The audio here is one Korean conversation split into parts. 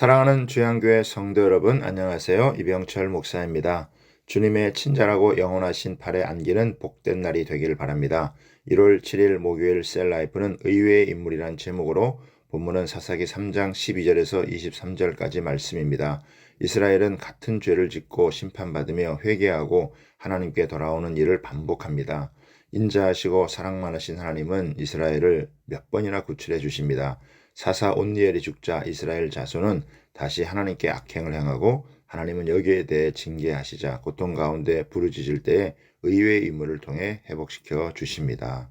사랑하는 주양교회 성도 여러분, 안녕하세요. 이병철 목사입니다. 주님의 친절하고 영원하신 팔에 안기는 복된 날이 되길 바랍니다. 1월 7일 목요일 셀라이프는 의외의 인물이란 제목으로 본문은 사사기 3장 12절에서 23절까지 말씀입니다. 이스라엘은 같은 죄를 짓고 심판받으며 회개하고 하나님께 돌아오는 일을 반복합니다. 인자하시고 사랑 많으신 하나님은 이스라엘을 몇 번이나 구출해 주십니다. 사사 온니엘이 죽자 이스라엘 자손은 다시 하나님께 악행을 행하고 하나님은 여기에 대해 징계하시자 고통 가운데 부르짖을 때에 의외의 인물을 통해 회복시켜 주십니다.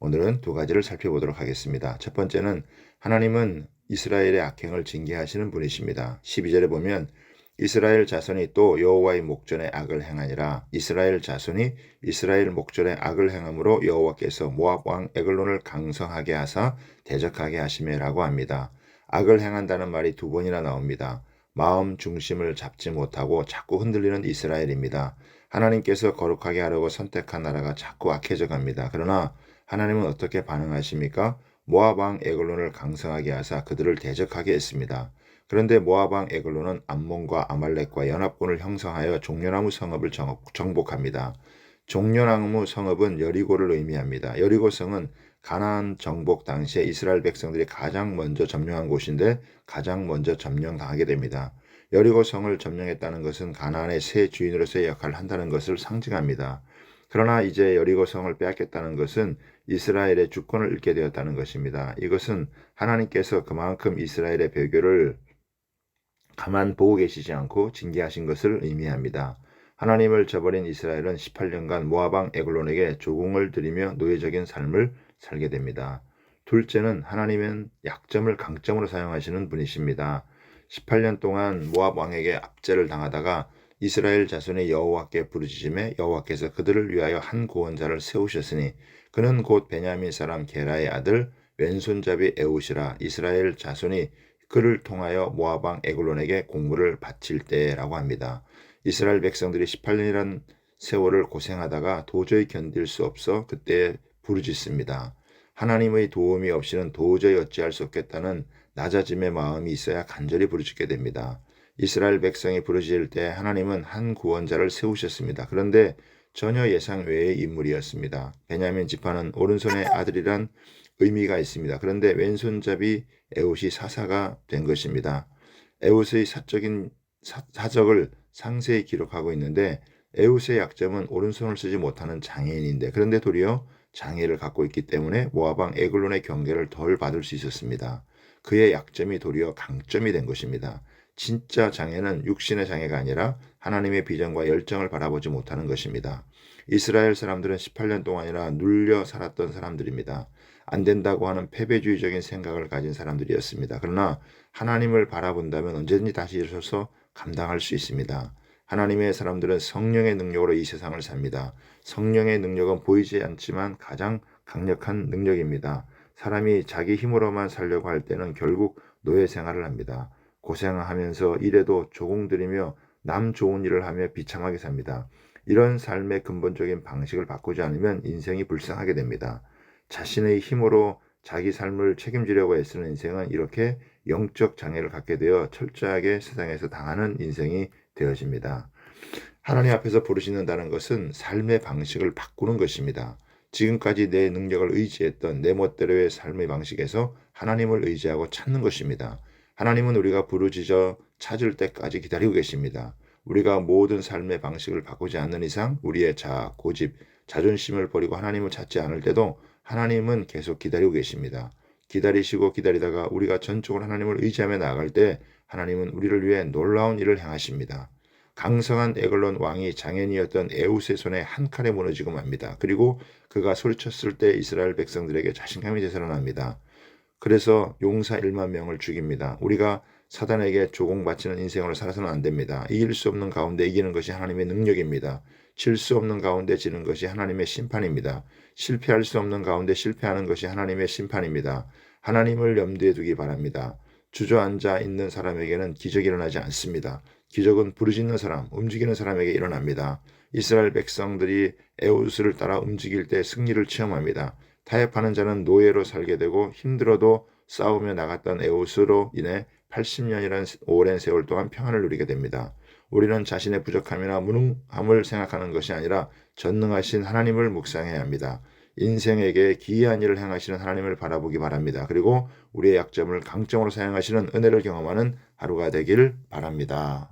오늘은 두 가지를 살펴보도록 하겠습니다. 첫 번째는 하나님은 이스라엘의 악행을 징계하시는 분이십니다. 12절에 보면 이스라엘 자손이 또 여호와의 목전에 악을 행하니라 이스라엘 자손이 이스라엘 목전에 악을 행함으로 여호와께서 모압 왕 에글론을 강성하게 하사 대적하게 하심이라고 합니다. 악을 행한다는 말이 두 번이나 나옵니다. 마음 중심을 잡지 못하고 자꾸 흔들리는 이스라엘입니다. 하나님께서 거룩하게 하려고 선택한 나라가 자꾸 악해져 갑니다. 그러나 하나님은 어떻게 반응하십니까? 모압 왕 에글론을 강성하게 하사 그들을 대적하게 했습니다. 그런데 모아방 에글로는 암몬과 아말렉과 연합군을 형성하여 종려나무 성읍을 정복합니다. 종려나무 성읍은 여리고를 의미합니다. 여리고 성은 가나안 정복 당시에 이스라엘 백성들이 가장 먼저 점령한 곳인데 가장 먼저 점령당하게 됩니다. 여리고 성을 점령했다는 것은 가나안의 새 주인으로서의 역할을 한다는 것을 상징합니다. 그러나 이제 여리고 성을 빼앗겼다는 것은 이스라엘의 주권을 잃게 되었다는 것입니다. 이것은 하나님께서 그만큼 이스라엘의 배교를 가만 보고 계시지 않고 징계하신 것을 의미합니다. 하나님을 저버린 이스라엘은 18년간 모아방 에글론에게 조공을 들이며 노예적인 삶을 살게 됩니다. 둘째는 하나님은 약점을 강점으로 사용하시는 분이십니다. 18년 동안 모압 왕에게 압제를 당하다가 이스라엘 자손의 여호와께 부르짖음에 여호와께서 그들을 위하여 한 구원자를 세우셨으니 그는 곧 베냐민 사람 게라의 아들 왼손잡이 에우시라 이스라엘 자손이 그를 통하여 모아방 에글론에게 공물을 바칠 때라고 합니다. 이스라엘 백성들이 18년이란 세월을 고생하다가 도저히 견딜 수 없어 그때 부르짖습니다. 하나님의 도움이 없이는 도저히 어찌할 수 없겠다는 낮아짐의 마음이 있어야 간절히 부르짖게 됩니다. 이스라엘 백성이 부르짖을 때 하나님은 한 구원자를 세우셨습니다. 그런데 전혀 예상 외의 인물이었습니다. 베냐민 지파는 오른손의 아들이란 의미가 있습니다. 그런데 왼손잡이 에웃이 사사가 된 것입니다. 에웃의 사적인 사, 사적을 상세히 기록하고 있는데 에웃의 약점은 오른손을 쓰지 못하는 장애인인데 그런데 도리어 장애를 갖고 있기 때문에 모아방 에글론의 경계를 덜 받을 수 있었습니다. 그의 약점이 도리어 강점이 된 것입니다. 진짜 장애는 육신의 장애가 아니라 하나님의 비전과 열정을 바라보지 못하는 것입니다. 이스라엘 사람들은 18년 동안이나 눌려 살았던 사람들입니다. 안 된다고 하는 패배주의적인 생각을 가진 사람들이었습니다. 그러나 하나님을 바라본다면 언제든지 다시 일어서서 감당할 수 있습니다. 하나님의 사람들은 성령의 능력으로 이 세상을 삽니다. 성령의 능력은 보이지 않지만 가장 강력한 능력입니다. 사람이 자기 힘으로만 살려고 할 때는 결국 노예 생활을 합니다. 고생하면서 일에도 조공 들이며 남 좋은 일을 하며 비참하게 삽니다. 이런 삶의 근본적인 방식을 바꾸지 않으면 인생이 불쌍하게 됩니다. 자신의 힘으로 자기 삶을 책임지려고 애쓰는 인생은 이렇게 영적 장애를 갖게 되어 철저하게 세상에서 당하는 인생이 되어집니다. 하나님 앞에서 부르시는다는 것은 삶의 방식을 바꾸는 것입니다. 지금까지 내 능력을 의지했던 내 멋대로의 삶의 방식에서 하나님을 의지하고 찾는 것입니다. 하나님은 우리가 부르짖어 찾을 때까지 기다리고 계십니다. 우리가 모든 삶의 방식을 바꾸지 않는 이상 우리의 자아, 고집, 자존심을 버리고 하나님을 찾지 않을 때도 하나님은 계속 기다리고 계십니다. 기다리시고 기다리다가 우리가 전적으로 하나님을 의지하며 나아갈 때 하나님은 우리를 위해 놀라운 일을 행하십니다. 강성한 에글론 왕이 장인이었던 에우스의 손에 한 칼에 무너지고 맙니다. 그리고 그가 소리쳤을 때 이스라엘 백성들에게 자신감이 되살아납니다. 그래서 용사 1만 명을 죽입니다. 우리가 사단에게 조공바치는 인생으로 살아서는 안 됩니다. 이길 수 없는 가운데 이기는 것이 하나님의 능력입니다. 질 수 없는 가운데 지는 것이 하나님의 심판입니다. 실패할 수 없는 가운데 실패하는 것이 하나님의 심판입니다. 하나님을 염두에 두기 바랍니다. 주저앉아 있는 사람에게는 기적이 일어나지 않습니다. 기적은 부르짖는 사람, 움직이는 사람에게 일어납니다. 이스라엘 백성들이 에우스를 따라 움직일 때 승리를 체험합니다. 타협하는 자는 노예로 살게 되고 힘들어도 싸우며 나갔던 에우스로 인해 80년이라는 오랜 세월 동안 평안을 누리게 됩니다. 우리는 자신의 부족함이나 무능함을 생각하는 것이 아니라 전능하신 하나님을 묵상해야 합니다. 인생에게 기이한 일을 행하시는 하나님을 바라보기 바랍니다. 그리고 우리의 약점을 강점으로 사용하시는 은혜를 경험하는 하루가 되길 바랍니다.